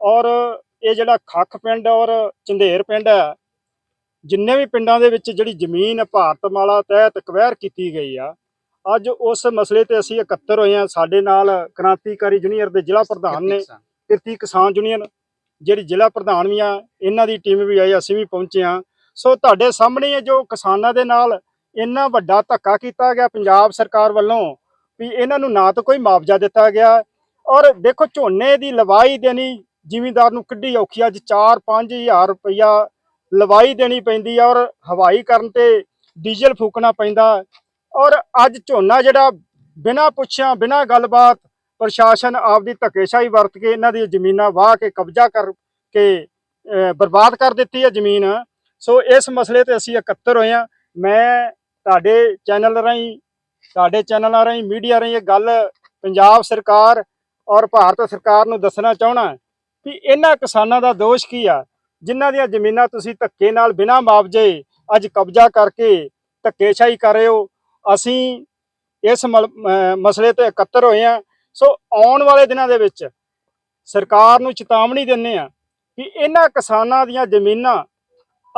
ਔਰ ਇਹ ਜਿਹੜਾ ਖੱਖ ਪਿੰਡ ਔਰ ਚੰਦੇਰ ਪਿੰਡ ਹੈ ਜਿੰਨੇ ਵੀ ਪਿੰਡਾਂ ਦੇ ਵਿੱਚ ਜਿਹੜੀ ਜ਼ਮੀਨ ਭਾਰਤਮਾਲਾ ਤਹਿਤ ਕਵੈਰ ਕੀਤੀ ਗਈ ਆ ਅੱਜ ਉਸ ਮਸਲੇ ਤੇ ਅਸੀਂ ਇਕੱਤਰ ਹੋਏ ਆ ਸਾਡੇ ਨਾਲ ਕ੍ਰਾਂਤੀਕਾਰੀ ਜੂਨੀਅਰ ਦੇ ਜ਼ਿਲ੍ਹਾ ਪ੍ਰਧਾਨ ਨੇ ਕਿਰਤੀ ਕਿਸਾਨ। ਯੂਨੀਅਨ ਜਿਹੜੀ ਜ਼ਿਲ੍ਹਾ ਪ੍ਰਧਾਨ ਵੀ ਆ ਇਹਨਾਂ ਦੀ ਟੀਮ ਵੀ ਆਈ ਅਸੀਂ ਵੀ ਪਹੁੰਚੇ ਆ ਸੋ ਤੁਹਾਡੇ ਸਾਹਮਣੇ ਇਹ ਜੋ ਕਿਸਾਨਾਂ ਦੇ ਨਾਲ ਇੰਨਾ ਵੱਡਾ ਧੱਕਾ ਕੀਤਾ ਗਿਆ ਪੰਜਾਬ ਸਰਕਾਰ ਵੱਲੋਂ ਵੀ ਇਹਨਾਂ ਨੂੰ ਨਾ ਤਾਂ ਕੋਈ ਮੁਆਵਜ਼ਾ ਦਿੱਤਾ ਗਿਆ। ਔਰ ਦੇਖੋ ਝੋਨੇ ਦੀ ਲਵਾਈ ਦੇਣੀ ਜ਼ਿਮੀਂਦਾਰ ਨੂੰ ਕਿੱਡੀ ਔਖੀ। ਆ। ਅੱਜ 4-5000 ਰੁਪਇਆ ਲਵਾਈ ਦੇਣੀ ਪੈਂਦੀ ਆ ਔਰ ਹਵਾਈ ਕਰਨ ਤੇ ਡੀਜ਼ਲ ਫੂਕਣਾ ਪੈਂਦਾ। ਔਰ ਅੱਜ ਝੋਨਾ ਜਿਹੜਾ ਬਿਨਾਂ ਪੁੱਛਿਆ, ਬਿਨਾਂ ਗੱਲਬਾਤ ਪ੍ਰਸ਼ਾਸਨ ਆਪਦੀ ਧੱਕੇਸ਼ਾਹੀ ਵਰਤ ਕੇ ਇਹਨਾਂ ਦੀ ਜ਼ਮੀਨਾਂ ਵਾਹ ਕੇ ਕਬਜ਼ਾ ਕਰ ਕੇ ਬਰਬਾਦ ਕਰ ਦਿੱਤੀ ਹੈ ਜ਼ਮੀਨ। ਸੋ ਇਸ ਮਸਲੇ ਤੇ ਅਸੀਂ ਇਕੱਤਰ ਹੋਏ ਆ। ਮੈਂ ਤੁਹਾਡੇ ਚੈਨਲ ਰਾਹੀਂ, ਤੁਹਾਡੇ ਚੈਨਲਾਂ ਰਾਹੀਂ, ਮੀਡੀਆ ਰਾਹੀਂ ਇਹ ਗੱਲ ਪੰਜਾਬ ਸਰਕਾਰ ਔਰ ਭਾਰਤ ਸਰਕਾਰ ਨੂੰ ਦੱਸਣਾ ਚਾਹਣਾ ਕਿ ਇਹਨਾਂ ਕਿਸਾਨਾਂ ਦਾ ਦੋਸ਼ ਕੀ ਆ? ਜਿਨ੍ਹਾਂ ਦੀਆਂ ਜ਼ਮੀਨਾਂ ਤੁਸੀਂ ਧੱਕੇ ਨਾਲ ਬਿਨਾਂ ਮੁਆਵਜ਼ੇ ਅੱਜ ਕਬਜ਼ਾ ਕਰਕੇ ਧੱਕੇਸ਼ਾਹੀ ਕਰ ਰਹੇ ਹੋ, ਅਸੀਂ ਇਸ ਮਲ- ਮਸਲੇ ਤੇ ਇਕੱਤਰ ਹੋਏ ਆ ਸੋ ਆਉਣ ਵਾਲੇ ਦਿਨਾਂ ਦੇ ਵਿੱਚ ਸਰਕਾਰ ਨੂੰ ਚੇਤਾਵਨੀ ਦਿੰਨੇ ਆ ਕਿ ਇਹਨਾਂ ਕਿਸਾਨਾਂ ਦੀਆਂ ਜ਼ਮੀਨਾਂ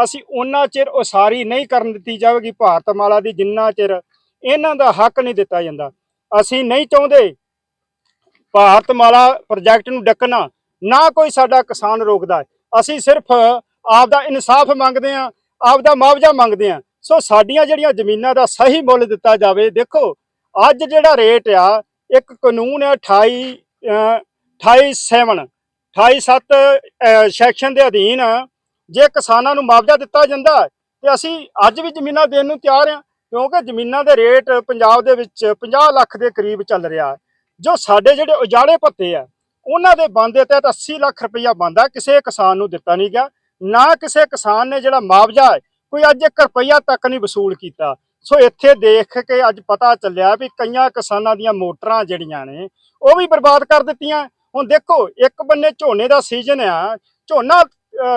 ਅਸੀਂ ਉਹਨਾਂ ਚਿਰ ਉਸਾਰੀ ਨਹੀਂ ਕਰਨ ਦਿੱਤੀ ਜਾਵੇਗੀ, ਭਾਰਤ ਮਾਲਾ ਦੀ ਜਿੰਨਾ ਚਿਰ ਇਹਨਾਂ ਦਾ ਹੱਕ ਨਹੀਂ ਦਿੱਤਾ ਜਾਂਦਾ। ਅਸੀਂ ਨਹੀਂ ਚਾਹੁੰਦੇ ਭਾਰਤ ਮਾਲਾ ਪ੍ਰੋਜੈਕਟ ਨੂੰ ਡੱਕਣਾ। ਨਾ ਕੋਈ ਸਾਡਾ ਕਿਸਾਨ ਰੋਕਦਾ ਅਸੀਂ ਸਿਰਫ ਆਪ ਦਾ ਇਨਸਾਫ ਮੰਗਦੇ ਆ ਆਪਦਾ ਮੁਆਵਜ਼ਾ ਮੰਗਦੇ ਆ ਸੋ ਸਾਡੀਆਂ ਜਿਹੜੀਆਂ ਜ਼ਮੀਨਾਂ ਦਾ ਸਹੀ ਮੁੱਲ ਦਿੱਤਾ ਜਾਵੇ ਦੇਖੋ ਅੱਜ ਜਿਹੜਾ ਰੇਟ ਆ ਇੱਕ ਕਾਨੂੰਨ ਹੈ 28 ਅਹ, 28 7 28 7 ਸੈਕਸ਼ਨ ਦੇ ਅਧੀਨ ਜੇ ਕਿਸਾਨਾਂ ਨੂੰ ਮੁਆਵਜ਼ਾ ਦਿੱਤਾ ਜਾਂਦਾ ਹੈ, ਤੇ ਅਸੀਂ ਅੱਜ ਵੀ ਜ਼ਮੀਨਾਂ ਦੇਣ ਨੂੰ ਤਿਆਰ ਆ ਕਿਉਂਕਿ ਜ਼ਮੀਨਾਂ ਦੇ ਰੇਟ ਪੰਜਾਬ ਦੇ ਵਿੱਚ 50 ਲੱਖ ਦੇ ਕਰੀਬ ਚੱਲ ਰਿਹਾ ਜੋ ਸਾਡੇ ਜਿਹੜੇ ਉਜਾੜੇ ਭੱਤੇ ਆ ਉਹਨਾਂ ਦੇ ਬੰਦੇ ਤਹਿਤ 80 ਲੱਖ ਰੁਪਈਆ ਬੰਦਾ ਕਿਸੇ ਕਿਸਾਨ ਨੂੰ ਦਿੱਤਾ ਨਹੀਂ ਗਿਆ। ਨਾ ਕਿਸੇ ਕਿਸਾਨ ਨੇ ਜਿਹੜਾ ਮੁਆਵਜ਼ਾ ਹੈ, ਕੋਈ ਅੱਜ 1 ਰੁਪਈਆ ਤੱਕ ਨਹੀਂ ਵਸੂਲ ਕੀਤਾ। ਸੋ ਇੱਥੇ ਦੇਖ ਕੇ ਅੱਜ ਪਤਾ ਚੱਲਿਆ ਵੀ ਕਈਆਂ ਕਿਸਾਨਾਂ ਦੀਆਂ ਮੋਟਰਾਂ ਜਿਹੜੀਆਂ ਨੇ, ਉਹ ਵੀ ਬਰਬਾਦ ਕਰ ਦਿੱਤੀਆਂ। ਹੁਣ ਦੇਖੋ, ਇੱਕ ਬੰਨੇ ਝੋਨੇ ਦਾ ਸੀਜ਼ਨ ਆ, ਝੋਨਾ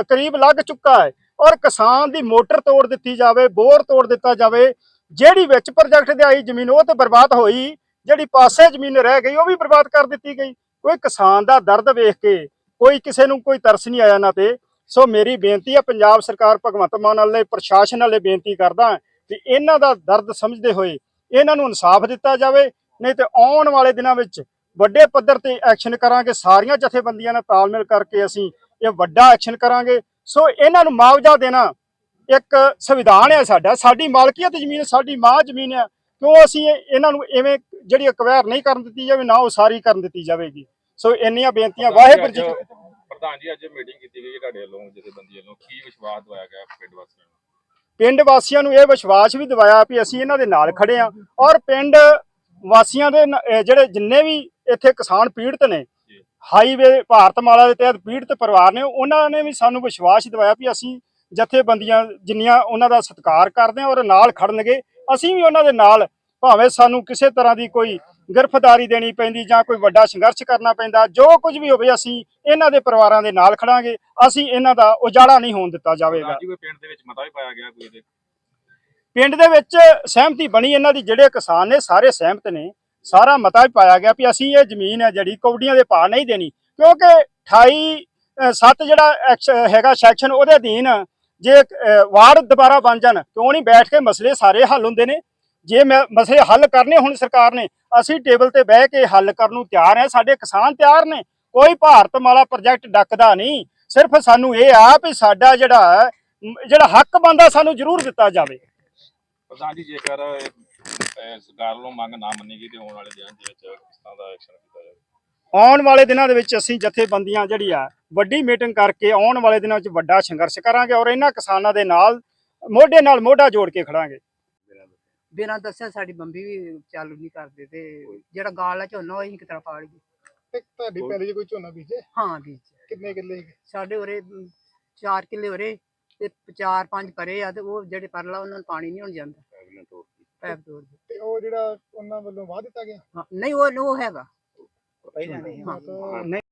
ਕਰੀਬ ਲੱਗ ਚੁੱਕਾ ਹੈ ਔਰ ਕਿਸਾਨ ਦੀ ਮੋਟਰ ਤੋੜ ਦਿੱਤੀ ਜਾਵੇ, ਬੋਰ ਤੋੜ ਦਿੱਤਾ ਜਾਵੇ, ਜਿਹੜੀ ਵਿੱਚ ਪ੍ਰੋਜੈਕਟ ਦੇ ਆਈ ਜ਼ਮੀਨ ਉਹ ਤੇ ਬਰਬਾਦ ਹੋਈ, ਜਿਹੜੀ ਪਾਸੇ ਜ਼ਮੀਨ ਰਹਿ ਗਈ, ਉਹ ਵੀ ਬਰਬਾਦ ਕਰ ਦਿੱਤੀ ਗਈ। ਕੋਈ ਕਿਸਾਨ ਦਾ ਦਰਦ ਵੇਖ ਕੇ ਕੋਈ ਕਿਸੇ ਨੂੰ ਕੋਈ ਤਰਸ ਨਹੀਂ ਆਇਆ ਨਾ ਤੇ। ਸੋ ਮੇਰੀ ਬੇਨਤੀ ਹੈ ਪੰਜਾਬ ਸਰਕਾਰ ਭਗਵੰਤ ਮਾਨ ਵਾਲੇ, ਪ੍ਰਸ਼ਾਸਨ ਵਾਲੇ ਬੇਨਤੀ ਕਰਦਾ ਕਿ ਇਹਨਾਂ ਦਾ ਦਰਦ ਸਮਝਦੇ ਹੋਏ ਇਹਨਾਂ ਨੂੰ ਇਨਸਾਫ ਦਿੱਤਾ ਜਾਵੇ, ਨਹੀਂ ਤੇ ਆਉਣ ਵਾਲੇ ਦਿਨਾਂ ਵਿੱਚ ਵੱਡੇ ਪੱਧਰ ਤੇ ਐਕਸ਼ਨ ਕਰਾਂਗੇ। ਸਾਰੀਆਂ ਜਥੇਬੰਦੀਆਂ ਨਾਲ ਤਾਲਮੇਲ ਕਰਕੇ ਅਸੀਂ ਇਹ ਵੱਡਾ ਐਕਸ਼ਨ ਕਰਾਂਗੇ। ਸੋ ਇਹਨਾਂ ਨੂੰ ਮੁਆਵਜ਼ਾ ਦੇਣਾ ਇੱਕ ਸੰਵਿਧਾਨ ਹੈ ਸਾਡਾ। ਸਾਡੀ ਮਾਲਕੀਅਤ ਜ਼ਮੀਨ, ਸਾਡੀ ਮਾਂ ਜ਼ਮੀਨ ਹੈ ਕਿਉਂ ਅਸੀਂ ਇਹ- ਇਹਨਾਂ ਨੂੰ ਐਵੇਂ ਜਿਹੜੀ ਅਕਵਾਇਰ ਨਹੀਂ ਕਰਨ ਦਿੱਤੀ ਜਾਵੇ ਨਾ ਉਸਾਰੀ ਕਰਨ ਦਿੱਤੀ ਜਾਵੇਗੀ। ਸੋ ਇੰਨੀਆਂ ਬੇਨਤੀਆਂ ਵਾਹਿਗੁਰੂ ਜੀ ਪ੍ਰਧਾਨ ਜੀ ਅੱਜ ਮੀਟਿੰਗ ਕੀਤੀ ਗਈ ਹੈ ਤੁਹਾਡੇ ਵੱਲੋਂ ਜਥੇਬੰਦੀ ਵੱਲੋਂ। ਕੀ ਵਿਸ਼ਵਾਸ ਦਵਾਇਆ ਗਿਆ ਪਿੰਡ ਵਾਸੀਆਂ ਨੂੰ? ਪਿੰਡ ਵਾਸੀਆਂ ਨੂੰ ਇਹ ਵਿਸ਼ਵਾਸ ਵੀ ਦਿਵਾਇਆ ਵੀ ਅਸੀਂ ਇਹਨਾਂ ਦੇ ਨਾਲ ਖੜੇ ਆ ਔਰ ਪਿੰਡ ਵਾਸੀਆਂ ਦੇ ਜਿਹੜੇ ਜਿੰਨੇ ਵੀ ਇੱਥੇ ਕਿਸਾਨ ਪੀੜਤ ਨੇ। ਹਾਈਵੇ ਭਾਰਤਮਾਲਾ ਦੇ ਤਹਿਤ ਪੀੜਤ ਪਰਿਵਾਰ ਨੇ ਉਹਨਾਂ ਨੇ ਵੀ ਸਾਨੂੰ ਵਿਸ਼ਵਾਸ ਦਿਵਾਇਆ ਵੀ ਅਸੀਂ ਜਥੇਬੰਦੀਆਂ ਜਿੰਨੀਆਂ ਉਹਨਾਂ ਦਾ ਸਤਿਕਾਰ ਕਰਦੇ ਆ ਔਰ ਨਾਲ ਖੜਨਗੇ ਅਸੀਂ ਵੀ ਉਹਨਾਂ ਦੇ ਨਾਲ ਭਾਵੇਂ ਸਾਨੂੰ ਕਿਸੇ ਤਰ੍ਹਾਂ ਦੀ ਕੋਈ ਗ੍ਰਿਫਤਾਰੀ ਦੇਣੀ ਪੈਂਦੀ ਜਾਂ ਕੋਈ ਵੱਡਾ ਸੰਘਰਸ਼ ਕਰਨਾ ਪੈਂਦਾ ਜੋ ਕੁਝ ਵੀ ਹੋਵੇ ਅਸੀਂ ਇਹਨਾਂ ਦੇ ਪਰਿਵਾਰਾਂ ਦੇ ਨਾਲ ਖੜਾਂਗੇ। ਅਸੀਂ ਇਹਨਾਂ ਦਾ ਉਜਾੜਾ ਨਹੀਂ ਹੋਣ ਦਿੱਤਾ ਜਾਵੇਗਾ। ਪਿੰਡ ਦੇ ਵਿੱਚ ਮਤਾ ਵੀ ਪਾਇਆ ਗਿਆ ਕੋਈ ਇਹਦੇ? ਪਿੰਡ ਦੇ ਵਿੱਚ ਸਹਿਮਤੀ ਬਣੀ ਇਹਨਾਂ ਦੀ ਜਿਹੜੇ ਕਿਸਾਨ ਨੇ ਸਾਰੇ ਸਹਿਮਤ ਨੇ। ਸਾਰਾ ਮਤਾ ਵੀ ਪਾਇਆ ਗਿਆ ਵੀ ਅਸੀਂ ਇਹ ਜ਼ਮੀਨ ਹੈ ਜਿਹੜੀ ਕੌਡੀਆਂ ਦੇ ਭਾਅ ਨਹੀਂ ਦੇਣੀ। ਕਿਉਂਕਿ 28 7 ਜਿਹੜਾ ਹੈਗਾ ਸੈਕਸ਼ਨ ਉਹਦੇ ਅਧੀਨ ਜੇ ਅਹ, ਵਾਰਡ ਦੁਬਾਰਾ ਬਣ ਜਾਣ ਕਿਉਂ ਨਹੀਂ ਬੈਠ ਕੇ ਮਸਲੇ ਸਾਰੇ ਹੱਲ ਹੁੰਦੇ ਨੇ? ਜੇ ਮ- ਮਸਲੇ ਹੱਲ ਕਰਨੇ ਹੁਣ ਸਰਕਾਰ ਨੇ ਅਸੀਂ ਟੇਬਲ ਤੇ ਬਹਿ ਕੇ ਹੱਲ ਕਰਨ ਨੂੰ ਤਿਆਰ ਹੈ ਸਾਡੇ ਕਿਸਾਨ ਤਿਆਰ ਨੇ। ਕੋਈ ਭਾਰਤਮਾਲਾ ਪ੍ਰੋਜੈਕਟ ਡੱਕਦਾ ਨਹੀਂ। ਸਿਰਫ ਸਾਨੂੰ ਇਹ ਆ ਵੀ ਸਾਡਾ ਜਿਹੜਾ ਜਿਹੜਾ ਹੱਕ ਬੰਦਾ ਸਾਨੂੰ ਜ਼ਰੂਰ ਦਿੱਤਾ ਜਾਵੇ। ਪ੍ਰਧਾਨ ਜੀ ਜੇਕਰ ਸਰਕਾਰ ਵੱਲੋਂ ਮੰਗ ਨਾ ਮੰਨੀ ਗਈ ਤੇ ਆਉਣ ਵਾਲੇ ਦਿਨਾਂ ਦੇ ਵਿੱਚ ਕਿਸ ਤਰ੍ਹਾਂ ਦਾ ਐਕਸ਼ਨ ਕੀਤਾ ਜਾਵੇ। ਆਉਣ ਵਾਲੇ ਦਿਨਾਂ ਦੇ ਵਿੱਚ ਅਸੀਂ ਜਥੇਬੰਦੀਆਂ ਜਿਹੜੀ ਆ ਵੱਡੀ ਮੀਟਿੰਗ ਕਰਕੇ ਆਉਣ ਵਾਲੇ ਦਿਨਾਂ ਵਿੱਚ ਵੱਡਾ ਸੰਘਰਸ਼ ਕਰਾਂਗੇ ਔਰ ਇਹਨਾਂ ਕਿਸਾਨਾਂ ਦੇ ਨਾਲ ਮੋਢੇ ਨਾਲ ਮੋਢਾ ਜੋੜ ਕੇ ਖੜਾਂਗੇ। ਬਿਨਾਂ ਦੱਸਿਆ ਸਾਡੀ ਬੰਬੀ ਵੀ ਚਾਲੂ ਨਹੀਂ ਕਰਦੇ ਤੇ ਜਿਹੜਾ ਗਾਲ ਆ ਝੋਨਾ ਉਹ ਅਸੀਂ ਕਿਤਰਾ ਪਾ ਲਈਏ ਤੇ ਤੁਹਾਡੀ ਪਹਿਲੇ ਜੇ ਕੋਈ ਝੋਨਾ ਬੀਜੇ ਹਾਂ ਬੀਜ ਕਿੰਨੇ ਕਿੱਲੇ ਹੈਗੇ? ਸਾਡੇ ਉਰੇ 4 ਕਿੱਲੇ ਉਰੇ ਤੇ 4-5 ਪਰੇ ਆ ਤੇ ਉਹ ਜਿਹੜੇ ਪਰਲਾ ਉਹਨਾਂ ਨੂੰ ਪਾਣੀ ਨਹੀਂ ਹੁਣ ਜਾਂਦਾ। ਪੈਪ ਤੋੜ ਦੇ ਤੇ ਉਹ ਜਿਹੜਾ ਉਹਨਾਂ ਵੱਲੋਂ ਵਾਹ ਦਿੱਤਾ ਗਿਆ? ਨਹੀਂ ਉਹ ਉਹ ਹੈਗਾ। ਹਾਂ, ਤਾਂ ਨਹੀਂ